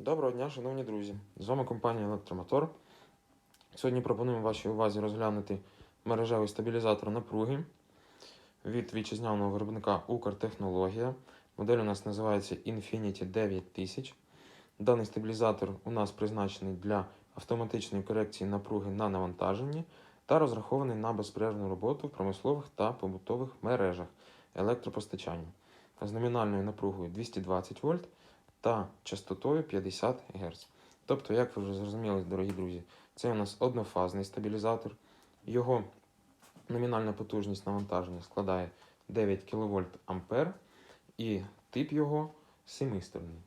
Доброго дня, шановні друзі! З вами компанія Електромотор. Сьогодні пропонуємо вашій увазі розглянути мережевий стабілізатор напруги від вітчизняного виробника Укртехнологія. Модель у нас називається Infinity 9000. Даний стабілізатор у нас призначений для автоматичної корекції напруги на навантаженні та розрахований на безперервну роботу в промислових та побутових мережах електропостачання з номінальною напругою 220 вольт та частотою 50 Гц. Тобто, як ви вже зрозуміли, дорогі друзі, це у нас однофазний стабілізатор. Його номінальна потужність навантаження складає 9 кВт Ампер і тип його семисторний.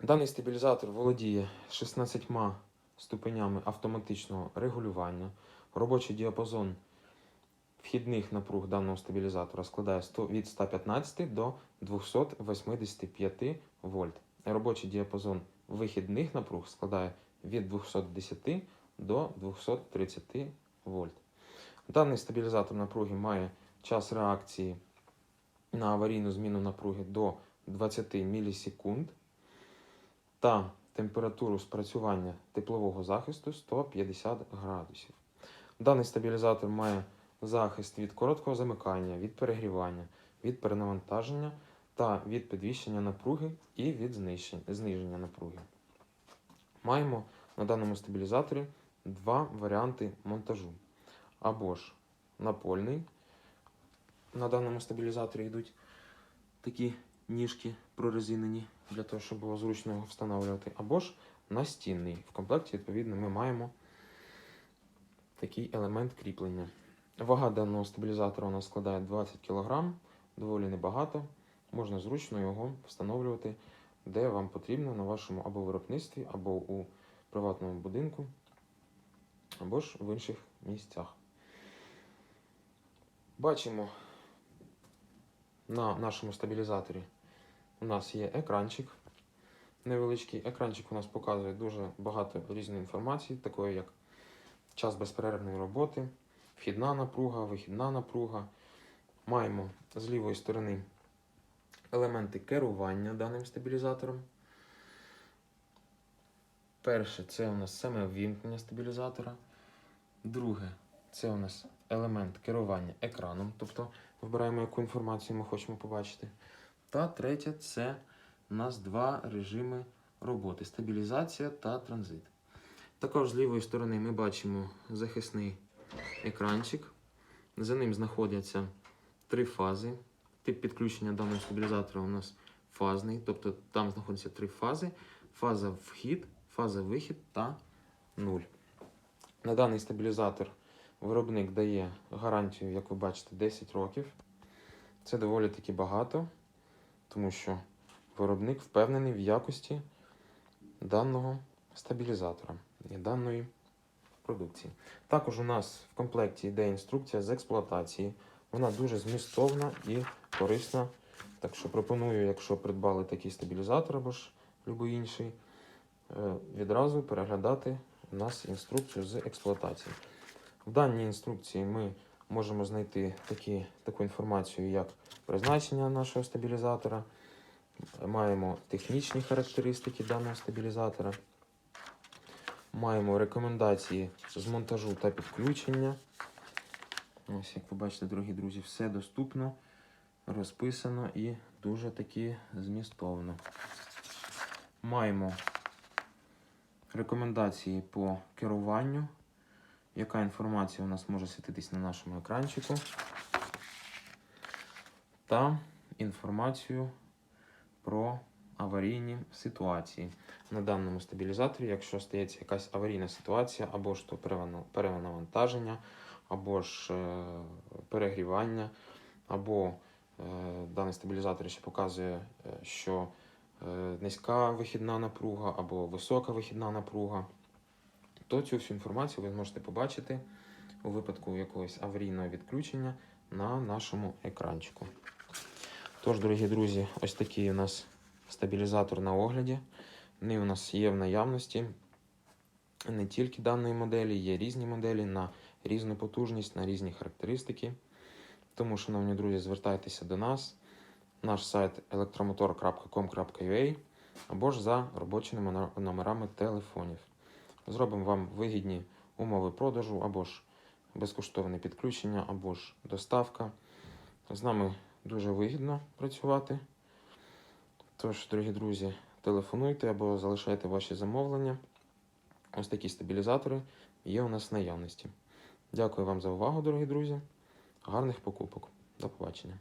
Даний стабілізатор володіє 16 ступенями автоматичного регулювання. Робочий діапазон вхідних напруг даного стабілізатора складає 100 від 115 до 285 вольт. Робочий діапазон вихідних напруг складає від 210 до 230 вольт. Даний стабілізатор напруги має час реакції на аварійну зміну напруги до 20 мілісекунд та температуру спрацювання теплового захисту 150 градусів. Даний стабілізатор має захист від короткого замикання, від перегрівання, від перенавантаження та від підвищення напруги і від зниження напруги. Маємо на даному стабілізаторі два варіанти монтажу. Або ж напольний. На даному стабілізаторі йдуть такі ніжки прорезинені для того, щоб було зручно його встановлювати. Або ж настінний. В комплекті, відповідно, ми маємо такий елемент кріплення. Вага даного стабілізатора у нас складає 20 кг, доволі небагато. Можна зручно його встановлювати, де вам потрібно на вашому або виробництві, або у приватному будинку, або ж в інших місцях. Бачимо на нашому стабілізаторі у нас є екранчик. Невеличкий екранчик у нас показує дуже багато різної інформації, такої як час безперервної роботи, вхідна напруга, вихідна напруга. Маємо з лівої сторони елементи керування даним стабілізатором. Перше це у нас саме ввімкнення стабілізатора. Друге це у нас елемент керування екраном, тобто вибираємо, яку інформацію ми хочемо побачити. Та третє це у нас два режими роботи: стабілізація та транзит. Також з лівої сторони ми бачимо захисний екранчик. За ним знаходяться три фази. Тип підключення даного стабілізатора у нас фазний, тобто там знаходяться три фази: фаза вхід, фаза вихід та нуль. На даний стабілізатор виробник дає гарантію, як ви бачите, 10 років. Це доволі таки багато, тому що виробник впевнений в якості даного стабілізатора і даної продукції. Також у нас в комплекті йде інструкція з експлуатації. Вона дуже змістовна і корисна. Так що пропоную, якщо придбали такий стабілізатор або ж будь-який інший, е, відразу переглядати у нас інструкцію з експлуатації. В даній інструкції ми можемо знайти такі, таку інформацію, як призначення нашого стабілізатора. Маємо технічні характеристики даного стабілізатора. Маємо рекомендації з монтажу та підключення. Ось, як ви бачите, дорогі друзі, все доступно, розписано і дуже таки змістовно. Маємо рекомендації по керуванню. Яка інформація у нас може світитись на нашому екранчику? Та інформацію про аварійні ситуації на даному стабілізаторі, якщо стається якась аварійна ситуація, або ж то перенавантаження, або ж е, перегрівання, або е, даний стабілізатор ще показує, е, що низька вихідна напруга або висока вихідна напруга, то цю всю інформацію ви зможете побачити у випадку якогось аварійного відключення на нашому екранчику. Тож, дорогі друзі, ось такий у нас стабілізатор на огляді. Вони у нас є в наявності. Не тільки даної моделі, є різні моделі на різну потужність, на різні характеристики. Тому, шановні друзі, звертайтеся до нас. Наш сайт електромотор.com.ua. або ж за робочими номерами телефонів. Зробимо вам вигідні умови продажу, або ж безкоштовне підключення, або ж доставка. З нами дуже вигідно працювати. Тож, дорогі друзі, телефонуйте або залишайте ваші замовлення. Ось такі стабілізатори є у нас в наявності. Дякую вам за увагу, дорогі друзі. Гарних покупок. До побачення.